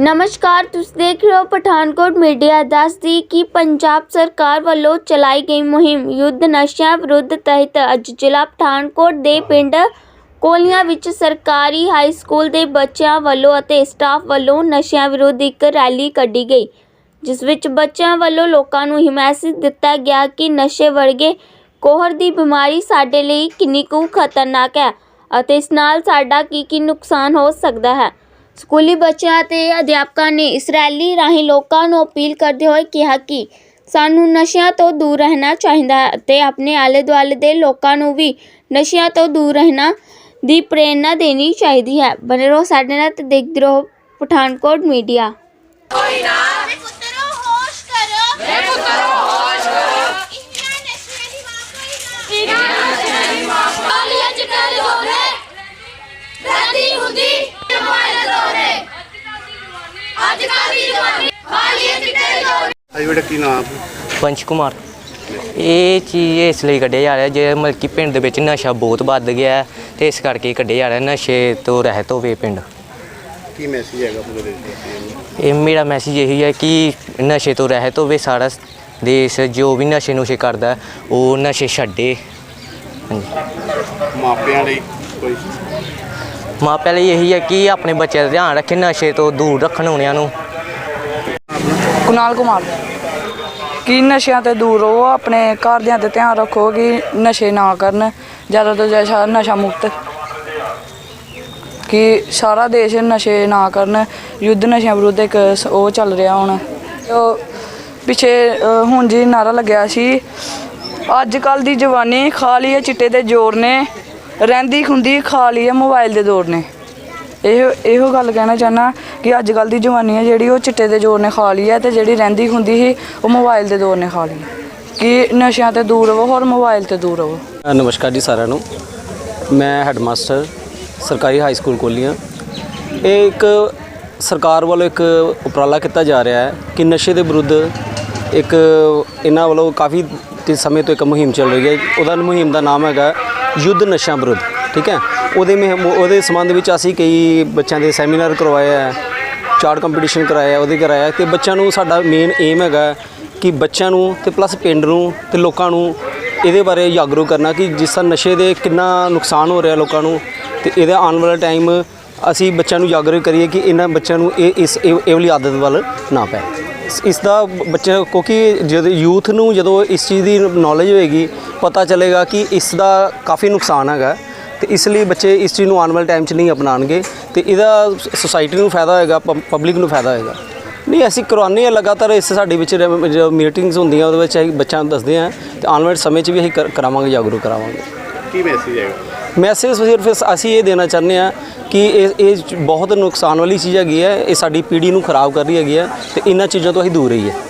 ਨਮਸਕਾਰ, ਤੁਸੀਂ ਦੇਖ ਰਹੇ ਹੋ ਪਠਾਨਕੋਟ ਮੀਡੀਆ ਦੱਸਦੀ ਕਿ ਪੰਜਾਬ ਸਰਕਾਰ ਵੱਲੋਂ ਚਲਾਈ ਗਈ ਮੁਹਿੰਮ ਯੁੱਧ ਨਸ਼ਿਆਂ ਵਿਰੁੱਧ ਤਹਿਤ ਅੱਜ ਜ਼ਿਲ੍ਹਾ ਪਠਾਨਕੋਟ ਦੇ ਪਿੰਡ ਕੋਲੀਆਂ ਵਿੱਚ ਸਰਕਾਰੀ ਹਾਈ ਸਕੂਲ ਦੇ ਬੱਚਿਆਂ ਵੱਲੋਂ ਅਤੇ ਸਟਾਫ ਵੱਲੋਂ ਨਸ਼ਿਆਂ ਵਿਰੁੱਧ ਇੱਕ ਰੈਲੀ ਕੱਢੀ ਗਈ, ਜਿਸ ਵਿੱਚ ਬੱਚਿਆਂ ਵੱਲੋਂ ਲੋਕਾਂ ਨੂੰ ਇਹ ਮੈਸੇਜ ਦਿੱਤਾ ਗਿਆ ਕਿ ਨਸ਼ੇ ਵਰਗੇ ਕੋਹਰ ਦੀ ਬਿਮਾਰੀ ਸਾਡੇ ਲਈ ਕਿੰਨੀ ਕੁ ਖਤਰਨਾਕ ਹੈ ਅਤੇ ਇਸ ਨਾਲ ਸਾਡਾ ਕੀ ਕੀ ਨੁਕਸਾਨ ਹੋ ਸਕਦਾ ਹੈ। ਸਕੂਲੀ ਬੱਚਿਆਂ ਅਤੇ ਅਧਿਆਪਕਾਂ ਨੇ ਇਸ ਰੈਲੀ ਰਾਹੀਂ ਲੋਕਾਂ ਨੂੰ ਅਪੀਲ ਕਰਦੇ ਹੋਏ ਕਿਹਾ ਕਿ ਸਾਨੂੰ ਨਸ਼ਿਆਂ ਤੋਂ ਦੂਰ ਰਹਿਣਾ ਚਾਹੀਦਾ ਹੈ ਅਤੇ ਆਪਣੇ ਆਲੇ ਦੁਆਲੇ ਦੇ ਲੋਕਾਂ ਨੂੰ ਵੀ ਨਸ਼ਿਆਂ ਤੋਂ ਦੂਰ ਰਹਿਣਾ ਦੀ ਪ੍ਰੇਰਣਾ ਦੇਣੀ ਚਾਹੀਦੀ ਹੈ। ਬਣੇ ਰਹੋ ਸਾਡੇ ਨਾਲ ਤੇ ਦੇਖਦੇ ਰਹੋ ਪਠਾਨਕੋਟ ਮੀਡੀਆ। ਮੇਰੇ ਪੁੱਤਰੋ ਦੀ ਬੇਟਾ ਕੀ ਨਾਮ ਪੰਚ ਕੁਮਾਰ। ਇਹ ਚੀਜ਼ ਇਸ ਲਈ ਕੱਢਿਆ ਜਾ ਰਿਹਾ ਜੇ ਮਤਲਬ ਕਿ ਪਿੰਡ ਦੇ ਵਿੱਚ ਨਸ਼ਾ ਬਹੁਤ ਵੱਧ ਗਿਆ ਹੈ ਤੇ ਇਸ ਕਰਕੇ ਕੱਢਿਆ ਜਾ ਰਿਹਾ ਨਸ਼ੇ ਤੋਂ ਰਹਿਤ ਹੋਵੇ ਪਿੰਡ। ਕੀ ਮੈਸੇਜ ਹੈਗਾ ਪੂਰੇ ਦੇਸ਼ ਨੂੰ ਇਹ ਮੇਰਾ ਮੈਸੇਜ ਇਹੀ ਹੈ ਕਿ ਨਸ਼ੇ ਤੋਂ ਰਹਿਤ ਹੋਵੇ ਸਾਰਾ ਦੇਸ਼ ਜੋ ਵੀ ਨਸ਼ੇ ਨੁਸ਼ੇ ਕਰਦਾ ਹੈ, ਉਹ ਨਸ਼ੇ ਛੱਡੇ। ਹਾਂਜੀ। ਮਾਪਿਆਂ ਲਈ ਕੋਈ? ਮਾਪਿਆਂ ਲਈ ਇਹੀ ਹੈ ਕਿ ਆਪਣੇ ਬੱਚਿਆਂ ਦਾ ਧਿਆਨ ਰੱਖੇ ਨਸ਼ੇ ਤੋਂ ਦੂਰ ਰੱਖਣ ਉਹਨਾਂ ਨੂੰ। ਕੁਨਾਲ ਕੁਮਾਰ। ਕਿ ਨਸ਼ਿਆਂ ਤੇ ਦੂਰ ਰਹੋ, ਆਪਣੇ ਘਰਦਿਆਂ ਤੇ ਧਿਆਨ ਰੱਖੋ ਕਿ ਨਸ਼ੇ ਨਾ ਕਰਨ, ਜ਼ਿਆਦਾ ਤੋਂ ਜ਼ਿਆਦਾ ਨਸ਼ਾ ਮੁਕਤ। ਕਿ ਸਾਰਾ ਦੇਸ਼ ਨਸ਼ੇ ਨਾ ਕਰਨ, ਯੁੱਧ ਨਸ਼ਿਆਂ ਵਿਰੁੱਧ ਇੱਕ ਉਹ ਚੱਲ ਰਿਹਾ ਹੁਣ। ਉਹ ਪਿੱਛੇ ਹੁਣ ਜੀ ਨਾਰਾ ਲੱਗਿਆ ਸੀ ਅੱਜ ਕੱਲ ਦੀ ਜਵਾਨੀ ਖਾ ਲਈ ਹੈ ਚਿੱਟੇ ਦੇ ਜ਼ੋਰ ਨੇ, ਰਹਿੰਦੀ ਖੁੰਦੀ ਖਾ ਲਈ ਹੈ ਮੋਬਾਈਲ ਦੇ ਦੌਰ ਨੇ। ਇਹ, ਇਹੋ ਗੱਲ ਕਹਿਣਾ ਚਾਹਨਾ ਕਿ ਅੱਜ ਕੱਲ ਦੀ ਜਵਾਨੀ ਹੈ ਜਿਹੜੀ ਉਹ ਚਿੱਟੇ ਦੇ ਜ਼ੋਰ ਨੇ ਖਾ ਲਈ ਹੈ ਤੇ ਜਿਹੜੀ ਰਹਿੰਦੀ ਹੁੰਦੀ ਸੀ ਉਹ ਮੋਬਾਈਲ ਦੇ ਦੌਰ ਨੇ ਖਾ ਲਈ ਕਿ ਨਸ਼ਿਆਂ ਤੇ ਦੂਰ ਰਹੋ ਔਰ ਮੋਬਾਈਲ ਤੇ ਦੂਰ ਰਹੋ। ਨਮਸਕਾਰ ਜੀ ਸਾਰਿਆਂ ਨੂੰ। ਮੈਂ ਹੈਡਮਾਸਟਰ ਸਰਕਾਰੀ ਹਾਈ ਸਕੂਲ ਕੋਲੀਆਂ। ਇਹ ਇੱਕ ਸਰਕਾਰ ਵੱਲੋਂ ਇੱਕ ਉਪਰਾਲਾ ਕੀਤਾ ਜਾ ਰਿਹਾ ਹੈ ਕਿ ਨਸ਼ੇ ਦੇ ਵਿਰੁੱਧ ਇੱਕ ਇਹਨਾਂ ਵੱਲੋਂ ਕਾਫੀ ਸਮੇਂ ਤੋਂ ਇੱਕ ਮੁਹਿੰਮ ਚੱਲ ਰਹੀ ਹੈ। ਉਹਦਾ ਮੁਹਿੰਮ ਦਾ ਨਾਮ ਹੈਗਾ ਯੁੱਧ ਨਸ਼ਿਆਂ ਵਿਰੁੱਧ, ਠੀਕ ਹੈ? ਉਹਦੇ ਮੁਹਿੰਮ ਉਹਦੇ ਸੰਬੰਧ ਵਿੱਚ ਅਸੀਂ ਕਈ ਬੱਚਿਆਂ ਦੇ ਸੈਮੀਨਾਰ ਕਰਵਾਏ ਹੈ। ਚਾਰਟ ਕੰਪੀਟੀਸ਼ਨ ਕਰਾਇਆ, ਉਹਦੇ ਕਰਾਇਆ ਤੇ ਬੱਚਿਆਂ ਨੂੰ ਸਾਡਾ ਮੇਨ ਏਮ ਹੈਗਾ ਕਿ ਬੱਚਿਆਂ ਨੂੰ ਤੇ ਪਲੱਸ ਪਿੰਡ ਨੂੰ ਤੇ ਲੋਕਾਂ ਨੂੰ ਇਹਦੇ ਬਾਰੇ ਜਾਗਰੂਕ ਕਰਨਾ ਕਿ ਜਿਸ ਤਰ੍ਹਾਂ ਨਸ਼ੇ ਦੇ ਕਿੰਨਾ ਨੁਕਸਾਨ ਹੋ ਰਿਹਾ ਲੋਕਾਂ ਨੂੰ ਤੇ ਇਹਦੇ ਆਉਣ ਵਾਲਾ ਟਾਈਮ ਅਸੀਂ ਬੱਚਿਆਂ ਨੂੰ ਜਾਗਰੂਕ ਕਰੀਏ ਕਿ ਇਹਨਾਂ ਬੱਚਿਆਂ ਨੂੰ ਇਹ ਇਸ, ਇਹ ਇਹ ਵਾਲੀ ਆਦਤ ਵੱਲ ਨਾ ਪੈ। ਇਸ- ਦਾ ਬੱਚੇ ਕਿਉਂਕਿ ਜਦ ਯੂਥ ਨੂੰ ਜਦੋਂ ਇਸ ਚੀਜ਼ ਦੀ ਨੌਲੇਜ ਹੋਏਗੀ, ਪਤਾ ਚੱਲੇਗਾ ਕਿ ਇਸ ਦਾ ਕਾਫੀ ਨੁਕਸਾਨ ਹੈਗਾ ਤੇ ਇਸ ਲਈ ਬੱਚੇ ਇਸ ਚੀਜ਼ ਨੂੰ ਆਉਣ ਵਾਲੇ ਟਾਈਮ 'ਚ ਨਹੀਂ ਅਪਣਾਉਣਗੇ। ਤੇ ਇਹਦਾ ਸੋਸਾਇਟੀ ਨੂੰ ਫਾਇਦਾ ਹੋਏਗਾ ਪਬਲਿਕ ਨੂੰ ਫਾਇਦਾ ਹੋਏਗਾ। ਨਹੀਂ ਅਸੀਂ ਕਰਵਾਉਂਦੇ ਹਾਂ ਲਗਾਤਾਰ ਇਸ ਸਾਡੀ ਵਿੱਚ ਜੋ ਮੀਟਿੰਗਸ ਹੁੰਦੀਆਂ ਉਹਦੇ ਵਿੱਚ ਅਸੀਂ ਬੱਚਿਆਂ ਨੂੰ ਦੱਸਦੇ ਹਾਂ ਤੇ ਆਉਣ ਵਾਲੇ ਸਮੇਂ 'ਚ ਵੀ ਅਸੀਂ ਕਰ- ਕਰਾਵਾਂਗੇ ਜਾਗਰੂਕ ਕਰਾਵਾਂਗੇ। ਕੀ ਮੈਸੇਜ ਹੈਗਾ? ਮੈਸੇਜ ਸਿਰਫ ਅਸੀਂ ਇਹ ਦੇਣਾ ਚਾਹੁੰਦੇ ਹਾਂ ਕਿ ਇਹ ਇਹ ਬਹੁਤ ਨੁਕਸਾਨ ਵਾਲੀ ਚੀਜ਼ ਹੈਗੀ ਹੈ ਇਹ ਸਾਡੀ ਪੀੜ੍ਹੀ ਨੂੰ ਖਰਾਬ ਕਰ ਰਹੀ ਹੈਗੀ ਹੈ ਤੇ ਇਹਨਾਂ ਚੀਜ਼ਾਂ ਤੋਂ ਅਸੀਂ ਦੂਰ ਰਹੀਏ।